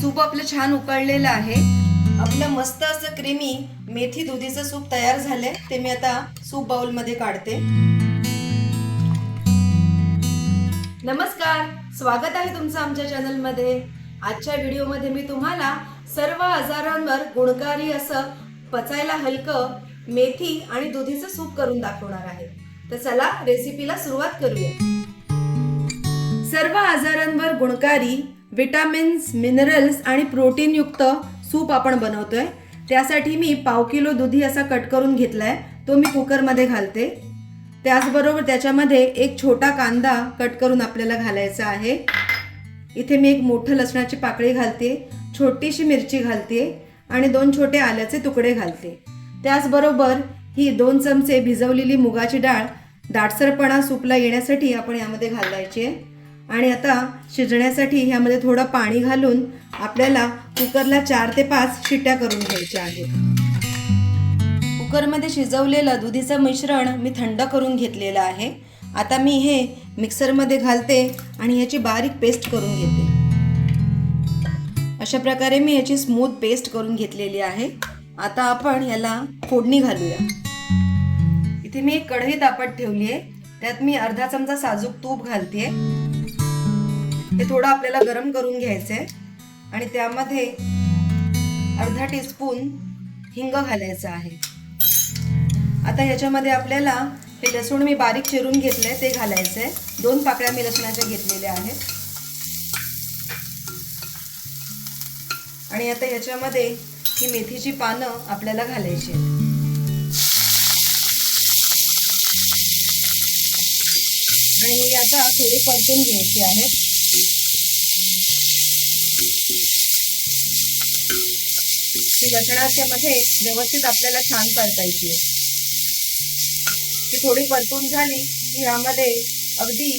Soup आपलं छान उकळलेलं आहे. आपलं मस्त असं क्रीमी मेथी दुधीचं सूप तयार झालंय. ते मी आता सूप बाउलमध्ये काढते. नमस्कार. स्वागत आहे तुमचं आमच्या चॅनलमध्ये आजच्या व्हिडिओमध्ये मी तुम्हाला सर्व आजारांवर गुणकारी असं पचायला हलकं मेथी आणि दुधीचं सूप करून दाखवणार आहे. तर चला रेसिपीला सुरुवात करूया. सर्व आजारांवर गुणकारी विटामिन्स मिनरल्स आणि प्रोटीनयुक्त सूप आपण बनवतोय. त्यासाठी मी पाव किलो दुधी असा कट करून घेतला आहे तो मी कुकरमध्ये घालते. त्याचबरोबर त्याच्यामध्ये एक छोटा कांदा कट करून आपल्याला घालायचा आहे. इथे मी एक मोठं लसणाची पाकळी घालते छोटीशी मिरची घालते आणि दोन छोटे आल्याचे तुकडे घालते. त्याचबरोबर ही दोन चमचे भिजवलेली मुगाची डाळ दाटसरपणा सूपला येण्यासाठी आपण यामध्ये घालायची आहे. आणि आता शिजण्यासाठी ह्यामध्ये थोडं पाणी घालून आपल्याला कुकरला चार ते पाच शिट्ट्या करून घ्यायच्या आहेत. कुकरमध्ये शिजवलेलं दुधीचं मिश्रण मी थंड करून घेतलेलं आहे. आता मी हे मिक्सरमध्ये घालते आणि ह्याची बारीक पेस्ट करून घेते. अशा प्रकारे मी याची स्मूथ पेस्ट करून घेतलेली आहे. आता आपण ह्याला फोडणी घालूया. इथे मी एक कढई तापत ठेवली आहे. त्यात मी अर्धा चमचा साजूक तूप घालते. ते थोडं आपल्याला गरम करून घ्यायचं आहे आणि त्यामध्ये अर्धा टीस्पून हिंग घालायचं आहे. आता ह्याच्यामध्ये आपल्याला हे लसूण मी बारीक चिरून घेतलंय ते घालायचं आहे दोन पाकळ्या मी लसणाच्या घेतलेल्या आहेत. आणि आता ह्याच्यामध्ये ही मेथीची पानं आपल्याला घालायची आहेत. आणि ही आता थोडी परतून घ्यायची आहेत. ती लसणाच्या मध्ये व्यवस्थित आपल्याला छान परतायची ती थोडी परतून झाली की यामध्ये अगदी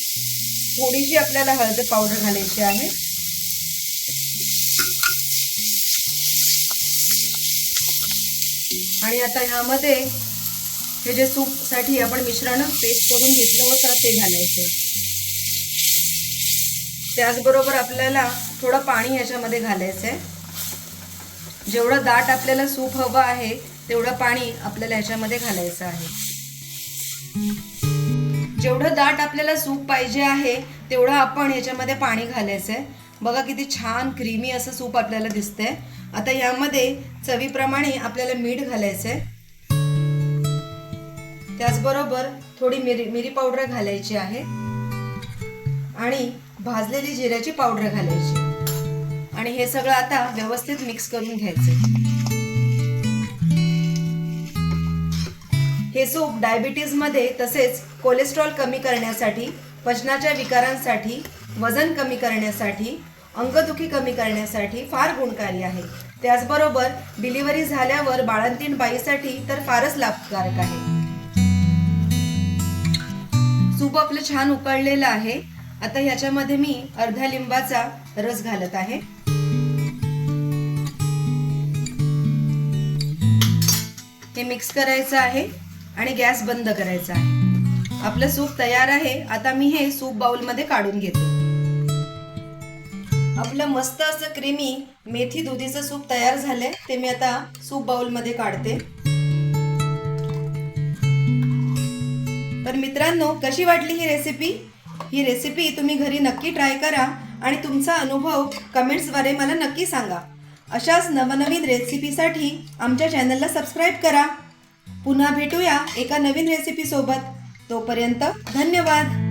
थोडीशी आपल्याला हळद पावडर घालायची आहे. आणि आता ह्यामध्ये हे जे सूपसाठी आपण मिश्रण पेस्ट करून घेतलं होतं ते घालायचं. त्याचबरोबर आपल्याला थोडं पाणी ह्याच्यामध्ये घालायचं आहे जेवढं दाट आपल्याला सूप हवं आहे तेवढं पाणी आपल्याला ह्याच्यामध्ये घालायचं आहे. जेवढं दाट आपल्याला सूप पाहिजे आहे तेवढं आपण ह्याच्यामध्ये पाणी घालायचं आहे. बघा किती छान क्रीमी असं सूप आपल्याला दिसतंय. आता यामध्ये चवीप्रमाणे आपल्याला मीठ घालायचं आहे त्याचबरोबर थोडी मिरी मिरी पावडर घालायची आहे. आणि भाजलेली जिऱ्याची पावडर घालायची. आणि हे सगळं आता व्यवस्थित मिक्स करून घ्यायचं हे सूप डायबिटीजमध्ये तसेच कोलेस्ट्रॉल कमी करण्यासाठी पचनाच्या विकारांसाठी वजन कमी करण्यासाठी अंगदुखी कमी करण्यासाठी फार गुणकारी आहे. त्याचबरोबर डिलिव्हरी झाल्यावर बाळंतीण बाईसाठी तर फारच लाभकारक आहे. सूप आपलं छान उकळलेलं आहे. आता ह्याच्यामध्ये मी अर्ध्या लिंबाचा रस घालत आहे. हे मिक्स करायचं आहे आणि गॅस बंद करायचा आहे. आपलं सूप तयार आहे. आता मी हे सूप बाउलमध्ये काढून घेते. आपलं मस्त असं क्रीमी मेथी दुधीचं सूप तयार झालंय. ते मी आता सूप बाउलमध्ये काढते. तर मित्रांनो कशी वाटली ही रेसिपी ही रेसिपी तुम्ही घरी नक्की ट्राय करा आणि तुमचा अनुभव कमेंट्सद्वारे मला नक्की सांगा. अशाच नवनवीन रेसिपीसाठी आमच्या चॅनलला सबस्क्राईब करा. पुन्हा भेटूया एका नवीन रेसिपीसोबत तोपर्यंत धन्यवाद.